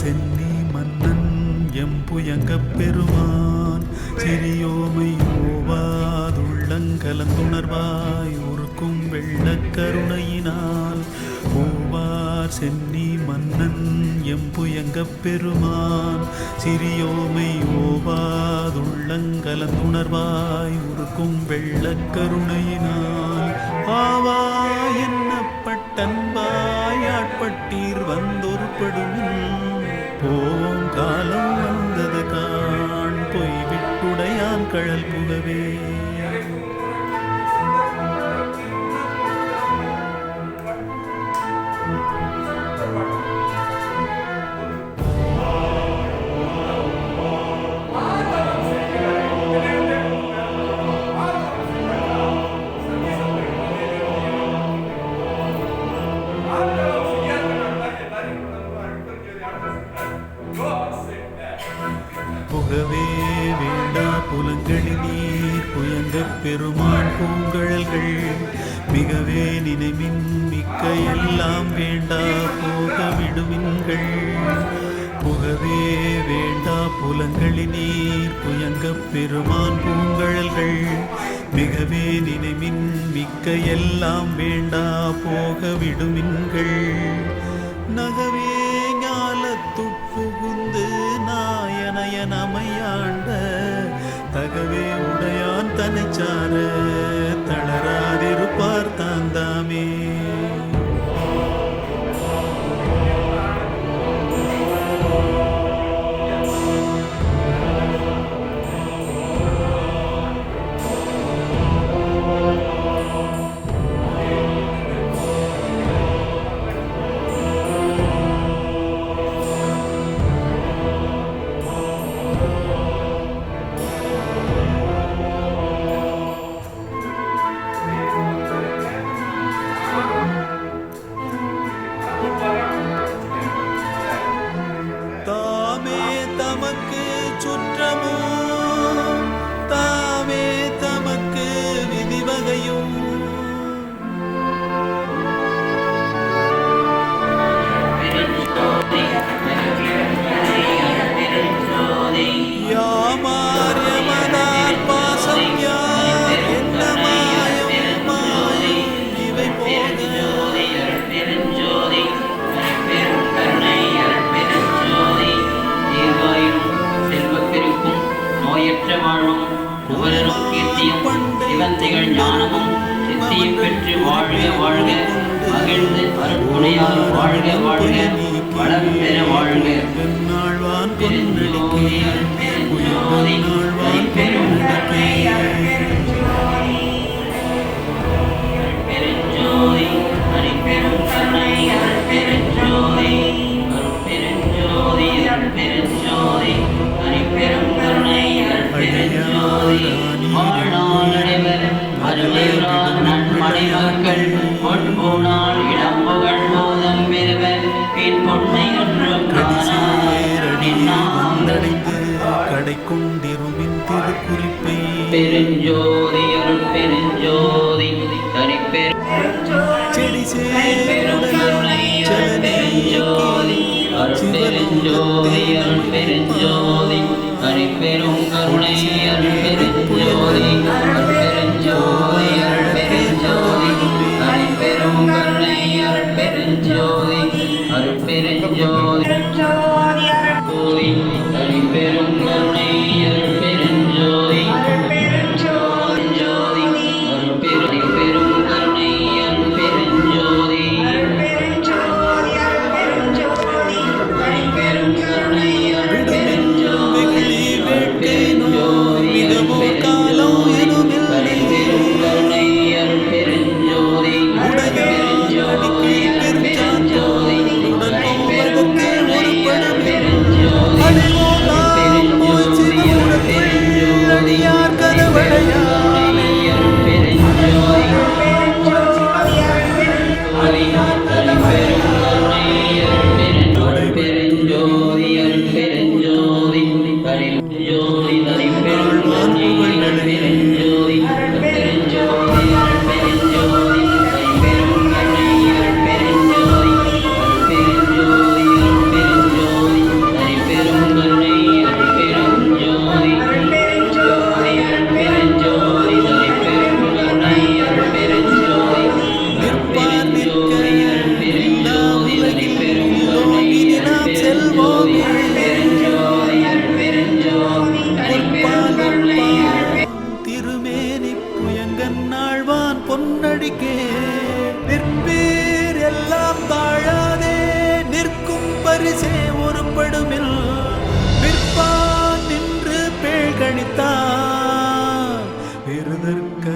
சென்னி மன்னன் புயங்கப் பெருமான். சிறியோமை ஓவாதுள்ளங்கலந்துணர்வாய் உருக்கும் வெள்ளக் கருணையினால் ஓவார் சென்னி மன்னன் எம்புயங்கப் பெருமான். சிறியோமை ஓவாதுள்ளங்கலந்துணர்வாய் உருக்கும் வெள்ளக் கருணையினால் ஆவா என்னப்பட்டன்பாயாட்பட்டீர் வந்தொருப்படும் போம் காலம் வந்தது காண். பொய் விட்டுடையான் கழல் புகவே. போகவே வேண்டா. புலங்களில் நீர் புயங்கப் பெருமான் பூங்கழல்கள். மிகவே நினைவின் மிக்க எல்லாம் வேண்டா. போக விடுமின்கள் புகவே வேண்டா. புலங்களில் நீர் புயங்க பெருமான் பூங்கழல்கள். மிகவே நினைவின் மிக்க எல்லாம் வேண்டா. போக விடுமின்கள் நகவே நாயனயன் அமையாண்ட தகவே உடையான் தனிச்சார தளராதிருப்பார் வாழ்க வாழ்க. வளம் பெற வாழ்க. பெண்ணாழ்வான் பெருஞ்சோதி பெருஞ்சோதி அருள் பெருஞ்சோதி தனிப்பெரு செடி பெருங்கருணை அருள் பெருஞ்சோதி அருள் பெருஞ்சோதி அருள் பெருஞ்சோதி தனிப்பெரும் கருணை அருள் பெருஞ்சோதி மேனிப்புயங்கன் நாழ்வான் பொன்னடிக்கே. நிற்பீர் எல்லாம் தாழாதே நிற்கும் பரிசே ஒரு படுமில் நிற்பான் நின்று பேழ்கணித்தான். விருதற்க